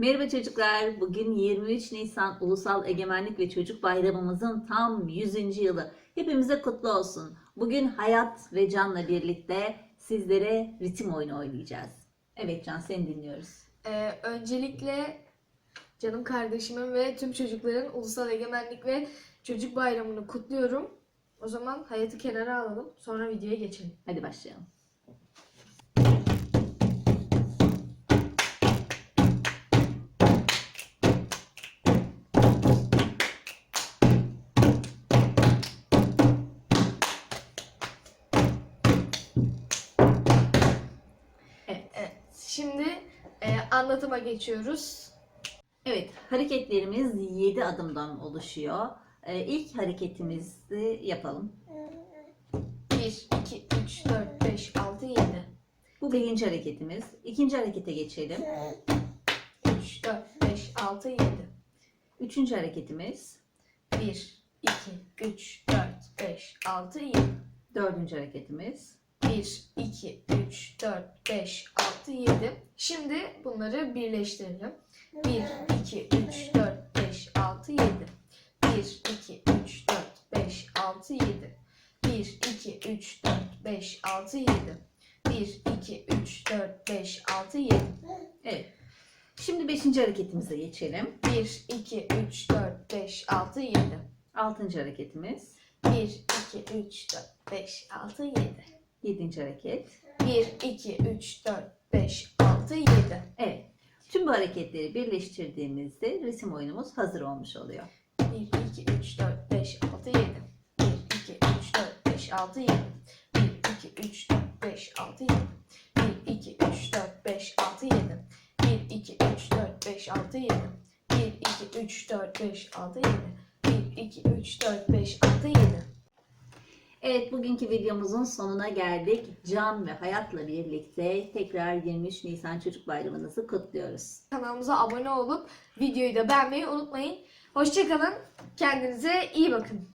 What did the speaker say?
Merhaba çocuklar. Bugün 23 Nisan Ulusal Egemenlik ve Çocuk Bayramımızın tam 100. yılı. Hepimize kutlu olsun. Bugün Hayat ve Can'la birlikte sizlere ritim oyunu oynayacağız. Evet Can seni dinliyoruz. Ee, öncelikle canım kardeşimin ve tüm çocukların Ulusal Egemenlik ve Çocuk Bayramı'nı kutluyorum. O zaman hayatı kenara alalım. Sonra videoya geçelim. Hadi başlayalım. Anlatıma geçiyoruz. Evet, hareketlerimiz 7 adımdan oluşuyor. Ee, ilk hareketimizi yapalım. 1, 2, 3, 4, 5, 6, 7. Bu birinci hareketimiz. İkinci harekete geçelim. 3, 4, 5, 6, 7. Üçüncü hareketimiz. 1, 2, 3, 4, 5, 6, 7. Dördüncü hareketimiz. 1, 2, 3, 4, 5, 6, 7. Şimdi bunları birleştirelim. 1, 2, 3, 4, 5, 6, 7. 1, 2, 3, 4, 5, 6, 7. 1, 2, 3, 4, 5, 6, 7. 1, 2, 3, 4, 5, 6, 7. Evet. Şimdi beşinci hareketimize geçelim. 1, 2, 3, 4, 5, 6, 7. Altıncı hareketimiz. 1, 2, 3, 4, 5, 6, 7. Yedinci hareket. 1, 2, 3, 4, 5, 6, 7. Evet. Tüm bu hareketleri birleştirdiğimizde resim oyunumuz hazır olmuş oluyor. 1, 2, 3, 4, 5, 6, 7. 1, 2, 3, 4, 5, 6, 7. 1, 2, 3, 4, 5, 6, 7. 1, 2, 3, 4, 5, 6, 7. 1, 2, 3, 4, 5, 6, 7. 1, 2, 3, 4, 5, 6, 7. 1, 2, 3, 4, 5, 6, 7. Evet bugünkü videomuzun sonuna geldik. Can ve Hayat'la birlikte tekrar 23 Nisan Çocuk Bayramınızı kutluyoruz. Kanalımıza abone olup videoyu da beğenmeyi unutmayın. Hoşçakalın. Kendinize iyi bakın.